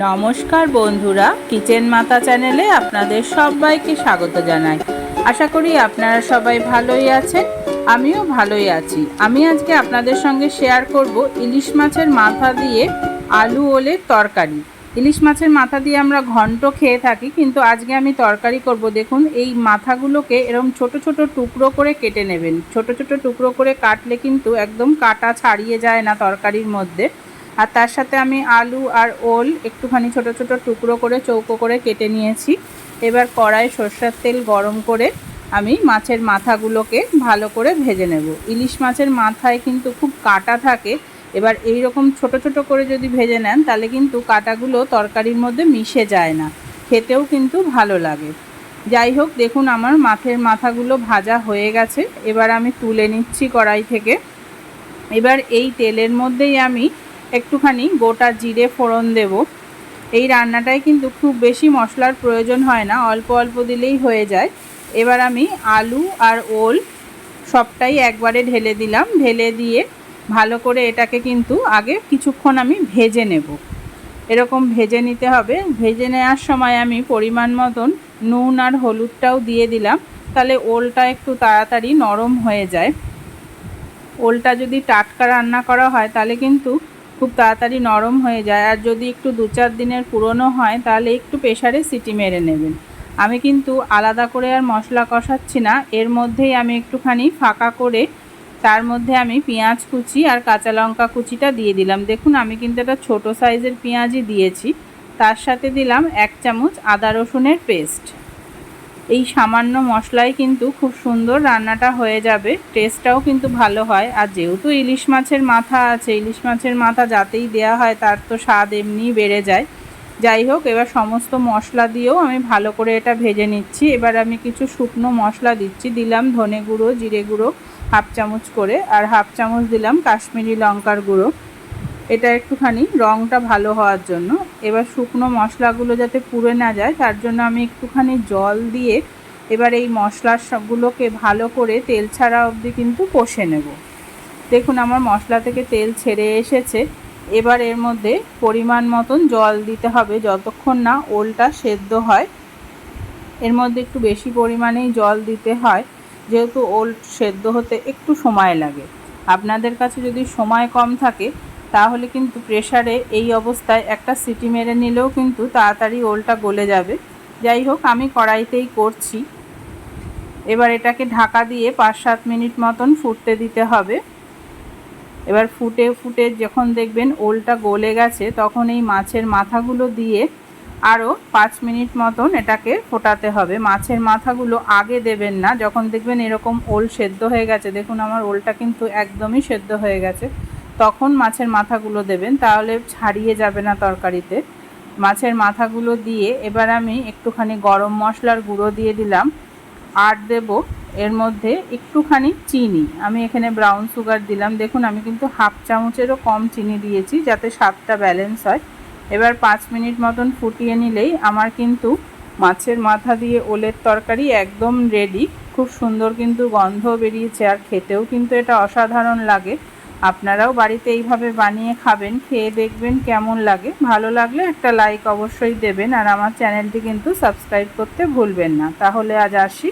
নমস্কার বন্ধুরা, কিচেন মাতা চ্যানেলে আপনাদের সবাইকে স্বাগত জানাই। আশা করি আপনারা সবাই ভালোই আছেন, আমিও ভালোই আছি। আমি আজকে আপনাদের সঙ্গে শেয়ার করব ইলিশ মাছের মাথা দিয়ে আলু ওলের তরকারি। ইলিশ মাছের মাথা দিয়ে আমরা ঘন্ট খেয়ে থাকি, কিন্তু আজকে আমি তরকারি করব। দেখুন, এই মাথাগুলোকে এরকম ছোট ছোট টুকরো করে কেটে নেবেন। ছোট ছোট টুকরো করে কাটলে কিন্তু একদম কাটা ছাড়িয়ে যায় না তরকারির মধ্যে। আর তার সাথে আমি আলু আর ওল একটুখানি ছোট ছোট টুকরো করে, চৌকো করে কেটে নিয়েছি। এবার কড়াই সর্ষের তেল গরম করে আমি মাছের মাথাগুলোকে ভালো করে ভেজে নেব। ইলিশ মাছের মাথায় কিন্তু খুব কাটা থাকে। এবার এই রকম ছোট ছোট করে যদি ভেজে নেন, তাহলে কিন্তু কাটাগুলো তরকারির মধ্যে মিশে যায় না। খেতেও কিন্তু ভালো লাগে। যাই হোক, দেখুন আমার মাছের মাথাগুলো ভাজা হয়ে গেছে। এবার আমি তুলে নিচ্ছি কড়াই থেকে। এবার এই তেলের মধ্যেই আমি একটুখানি গোটা জিরে ফোড়ন দেব। এই রান্নাটায় কিন্তু খুব বেশি মশলার প্রয়োজন হয় না, অল্প অল্প দিলেই হয়ে যায়। এবার আমি আলু আর ওল সবটাই একবারে ঢেলে দিলাম। ঢেলে দিয়ে ভালো করে এটাকে কিন্তু আগে কিছুক্ষণ আমি ভেজে নেব। এরকম ভেজে নিতে হবে। ভেজে নেওয়ার সময় আমি পরিমাণ মতন নুন আর হলুদটাও দিয়ে দিলাম। তাহলে ওলটা একটু তাড়াতাড়ি নরম হয়ে যায়। ওলটা যদি টাটকা রান্না করা হয়, তাহলে কিন্তু খুব তাড়াতাড়ি নরম হয়ে যায়। আর যদি একটু দু চার দিনের পুরনো হয়, তাহলে একটু প্রেশারে সিটি মেরে নেবেন। আমি কিন্তু আলাদা করে আর মশলা কষাচ্ছি না। এর মধ্যেই আমি একটুখানি ফাঁকা করে তার মধ্যে আমি পেঁয়াজ কুচি আর কাঁচা লঙ্কা কুচিটা দিয়ে দিলাম। দেখুন, আমি কিন্তু একটা ছোটো সাইজের পেঁয়াজই দিয়েছি। তার সাথে দিলাম এক চামচ আদা রসুনের পেস্ট। এই সামান্য মশলায় কিন্তু খুব সুন্দর রান্নাটা হয়ে যাবে। টেস্টটাও কিন্তু ভালো হয়। আর যেহেতু ইলিশ মাছের মাথা আছে, ইলিশ মাছের মাথা যাতেই দেয়া হয় তার তো স্বাদ এমনিই বেড়ে যায়। যাই হোক, এবার সমস্ত মশলা দিয়েও আমি ভালো করে এটা ভেজে নিচ্ছি। এবার আমি কিছু শুকনো মশলা দিচ্ছি। দিলাম ধনে গুঁড়ো, জিরে গুঁড়ো, হাফ চামচ করে। আর হাফ চামচ দিলাম কাশ্মীরি লঙ্কার গুঁড়ো। এটা একটুখানি রঙটা ভালো হওয়ার জন্য। এবার শুকনো মশলাগুলো যাতে পুড়ে না যায়, তার জন্য আমি একটুখানি জল দিয়ে এবার এই মশলার সবগুলোকে ভালো করে তেল ছাড়া অবধি কিন্তু কষে নেব। দেখুন আমার মশলা থেকে তেল ছেড়ে এসেছে। এবার এর মধ্যে পরিমাণ মতন জল দিতে হবে যতক্ষণ না ওলটা সেদ্ধ হয়। এর মধ্যে একটু বেশি পরিমাণেই জল দিতে হয়, যেহেতু ওল সেদ্ধ হতে একটু সময় লাগে। আপনাদের কাছে যদি সময় কম থাকে তাহলে কিন্তু প্রেশারে এই অবস্থায় একটা সিটি মেরে নিলেও কিন্তু তাড়াতাড়ি ওলটা গলে যাবে। যাই হোক, আমি কড়াইতেই করছি। এবার এটাকে ঢাকা দিয়ে পাঁচ সাত মিনিট মতন ফুটতে দিতে হবে। এবার ফুটে ফুটে যখন দেখবেন ওলটা গলে গেছে, তখন এই মাছের মাথাগুলো দিয়ে আরও পাঁচ মিনিট মতন এটাকে ফোটাতে হবে। মাছের মাথাগুলো আগে দেবেন না। যখন দেখবেন এরকম ওল সেদ্ধ হয়ে গেছে, দেখুন আমার ওলটা কিন্তু একদমই সেদ্ধ হয়ে গেছে। তখন মাছের মাথাগুলো দেবেন, তাহলে ছাড়িয়ে যাবে না তরকারিতে। মাছের মাথাগুলো দিয়ে এবার আমি একটুখানি গরম মশলার গুঁড়ো দিয়ে দিলাম, আর দেব এর মধ্যে একটুখানি চিনি। আমি এখানে ব্রাউন সুগার দিলাম। দেখুন, আমি কিন্তু হাফ চামচেরও কম চিনি দিয়েছি যাতে স্বাদটা ব্যালেন্স হয়। এবার পাঁচ মিনিট মতন ফুটিয়ে নিলেই আমার কিন্তু মাছের মাথা দিয়ে ওলের তরকারি একদম রেডি খুব সুন্দর কিন্তু গন্ধ বেরিয়েছে আর খেতেও কিন্তু এটা অসাধারণ লাগে। আপনারাও বাড়িতে এইভাবে বানিয়ে খাবেন, খেয়ে দেখবেন কেমন লাগে। ভালো লাগলে একটা লাইক অবশ্যই দেবেন আর আমার চ্যানেলটি কিন্তু সাবস্ক্রাইব করতে ভুলবেন না। তাহলে আজ আসি।